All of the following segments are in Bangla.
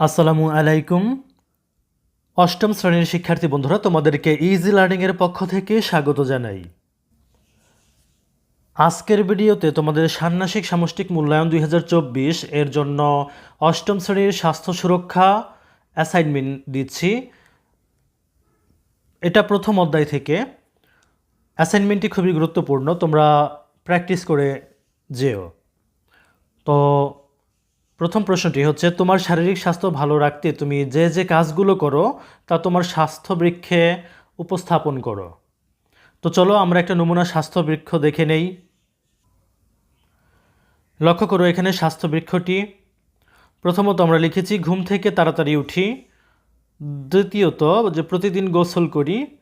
আসসালামু আলাইকুম। অষ্টম শ্রেণির শিক্ষার্থী বন্ধুরা, তোমাদেরকে ইজি লার্নিংয়ের পক্ষ থেকে স্বাগত জানাই। আজকের ভিডিওতে তোমাদের ষান্মাসিক সামষ্টিক মূল্যায়ন দুই হাজার চব্বিশ, এর জন্য অষ্টম শ্রেণির স্বাস্থ্য সুরক্ষা অ্যাসাইনমেন্ট দিচ্ছি। এটা প্রথম অধ্যায় থেকে। অ্যাসাইনমেন্টটি খুবই গুরুত্বপূর্ণ, তোমরা প্র্যাকটিস করে যেও। তো প্রথম প্রশ্নটি হচ্ছে, তোমার শারীরিক স্বাস্থ্য ভালো রাখতে তুমি যে যে কাজগুলো করো, তা তোমার স্বাস্থ্য বৃক্ষে উপস্থাপন করো। তো চলো আমরা একটা নমুনা স্বাস্থ্য বৃক্ষ দেখে নেই। লক্ষ্য করো এখানে স্বাস্থ্য বৃক্ষটি প্রথমত আমরা লিখেছি, ঘুম থেকে তাড়াতাড়ি উঠি। দ্বিতীয়ত, যে প্রতিদিন গোসল করি।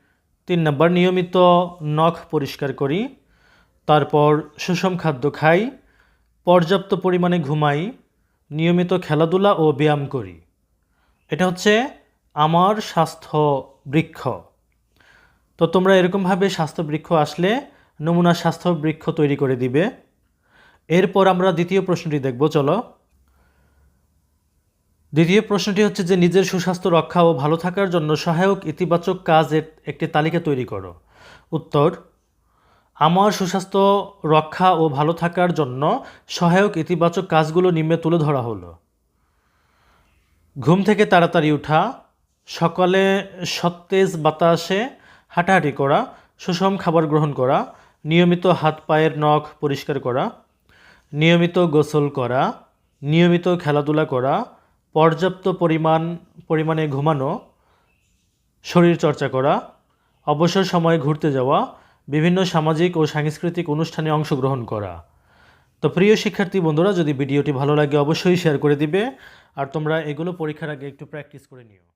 তিন নম্বর, নিয়মিত নখ পরিষ্কার করি। তারপর সুষম খাদ্য খাই। পর্যাপ্ত পরিমাণে ঘুমাই। নিয়মিত খেলাধুলা ও ব্যায়াম করি। এটা হচ্ছে আমার স্বাস্থ্য বৃক্ষ। তো তোমরা এরকমভাবে স্বাস্থ্য বৃক্ষ আসলে নমুনা স্বাস্থ্য বৃক্ষ তৈরি করে দিবে। এরপর আমরা দ্বিতীয় প্রশ্নটি দেখব, চলো। দ্বিতীয় প্রশ্নটি হচ্ছে যে, নিজের সুস্বাস্থ্য রক্ষা ও ভালো থাকার জন্য সহায়ক ইতিবাচক কাজের একটি তালিকা তৈরি করো। উত্তর আমার সুস্বাস্থ্য, রক্ষা ও ভালো থাকার জন্য সহায়ক ইতিবাচক কাজগুলো নিম্নে তুলে ধরা হলো। ঘুম থেকে তাড়াতাড়ি ওঠা সকালে সতেজ বাতাসে হাঁটাহাঁটি করা, সুষম খাবার গ্রহণ করা, নিয়মিত হাত পায়ের নখ পরিষ্কার করা, নিয়মিত গোসল করা, নিয়মিত খেলাধুলা করা, পর্যাপ্ত পরিমাণ, পরিমাণে ঘুমানো শরীর চর্চা করা, অবসর সময়ে ঘুরতে যাওয়া বিভিন্ন সামাজিক ও সাংস্কৃতিক অনুষ্ঠানে অংশগ্রহণ করা। তো প্রিয় শিক্ষার্থী বন্ধুরা, যদি ভিডিওটি ভালো লাগে, অবশ্যই শেয়ার করে দিবে। আর তোমরা এগুলো পরীক্ষার আগে একটু প্র্যাকটিস করে নিও।